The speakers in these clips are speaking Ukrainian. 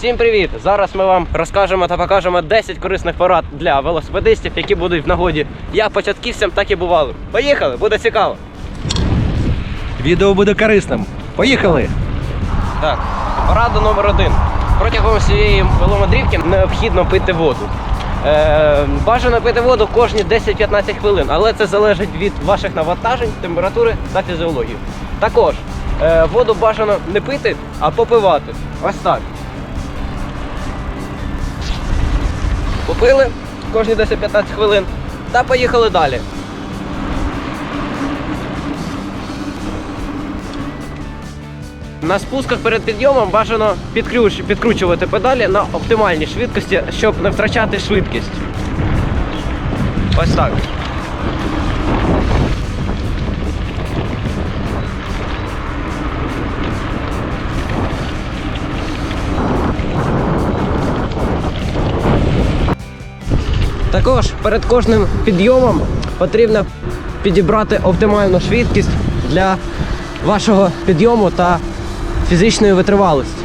Всім привіт! Зараз ми вам розкажемо та покажемо 10 корисних порад для велосипедистів, які будуть в нагоді як початківцям, так і бувалим. Поїхали, буде цікаво. Відео буде корисним. Поїхали! Так, порада номер один. Протягом всієї веломандрівки необхідно пити воду. Е, бажано пити воду кожні 10-15 хвилин, але це залежить від ваших навантажень, температури та фізіології. Також е, воду бажано не пити, а попивати. Ось так. Попили кожні 10-15 хвилин та поїхали далі. На спусках перед підйомом бажано підкручувати педалі на оптимальній швидкості, щоб не втрачати швидкість. Ось так. Також перед кожним підйомом потрібно підібрати оптимальну швидкість для вашого підйому та фізичної витривалості.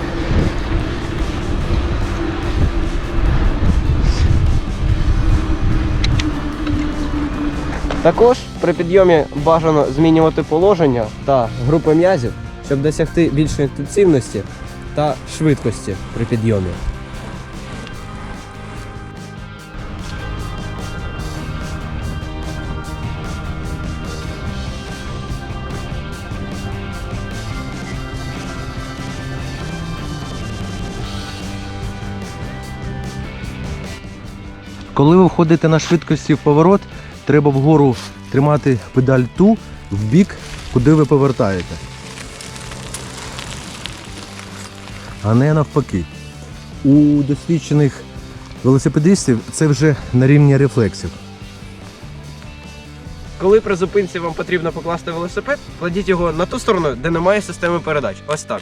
Також при підйомі бажано змінювати положення та групи м'язів, щоб досягти більшої інтенсивності та швидкості при підйомі. Коли ви входите на швидкості в поворот, треба вгору тримати педаль ту в бік, куди ви повертаєте. А не навпаки. У досвідчених велосипедистів це вже на рівні рефлексів. Коли при зупинці вам потрібно покласти велосипед, кладіть його на ту сторону, де немає системи передач. Ось так.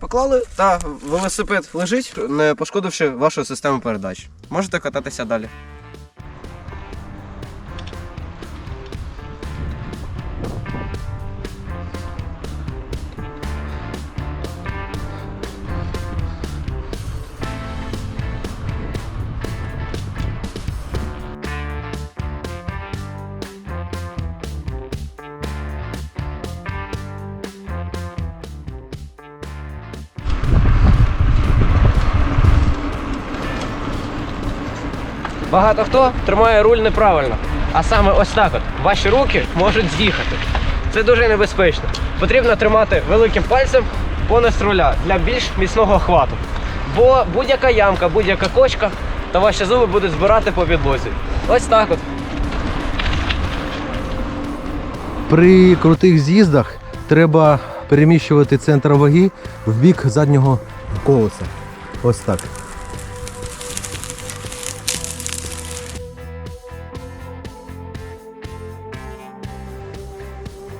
Поклали та велосипед лежить, не пошкодивши вашу систему передач. Можете кататися далі. Багато хто тримає руль неправильно. А саме ось так от. Ваші руки можуть з'їхати. Це дуже небезпечно. Потрібно тримати великим пальцем понад руля для більш міцного охвату. Бо будь-яка ямка, будь-яка кочка, та ваші зуби будуть збирати по підлозі. Ось так от. При крутих з'їздах треба переміщувати центр ваги в бік заднього колеса. Ось так.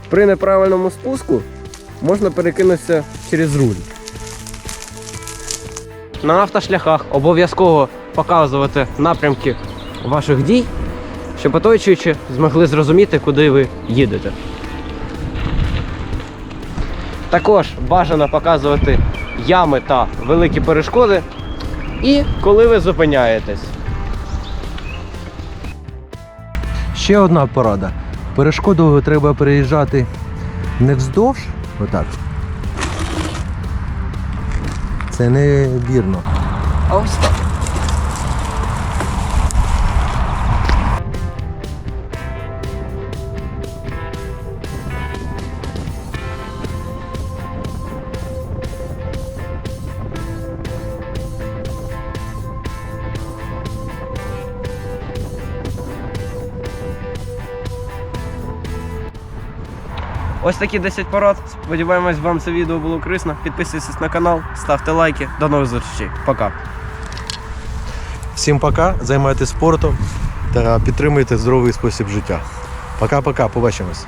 При неправильному спуску можна перекинутися через руль. На автошляхах обов'язково показувати напрямки ваших дій, щоб оточуючи змогли зрозуміти, куди ви їдете. Також бажано показувати ями та великі перешкоди. І коли ви зупиняєтесь. Ще одна порада. Перешкоду треба переїжджати не вздовж, отак. Це не вірно. Ось так. Ось такі 10 порад. Сподіваємось, вам це відео було корисно. Підписуйтесь на канал, ставте лайки. До нових зустрічей. Пока. Всім пока, займайтесь спортом та підтримуйте здоровий спосіб життя. Пока-пока, побачимось.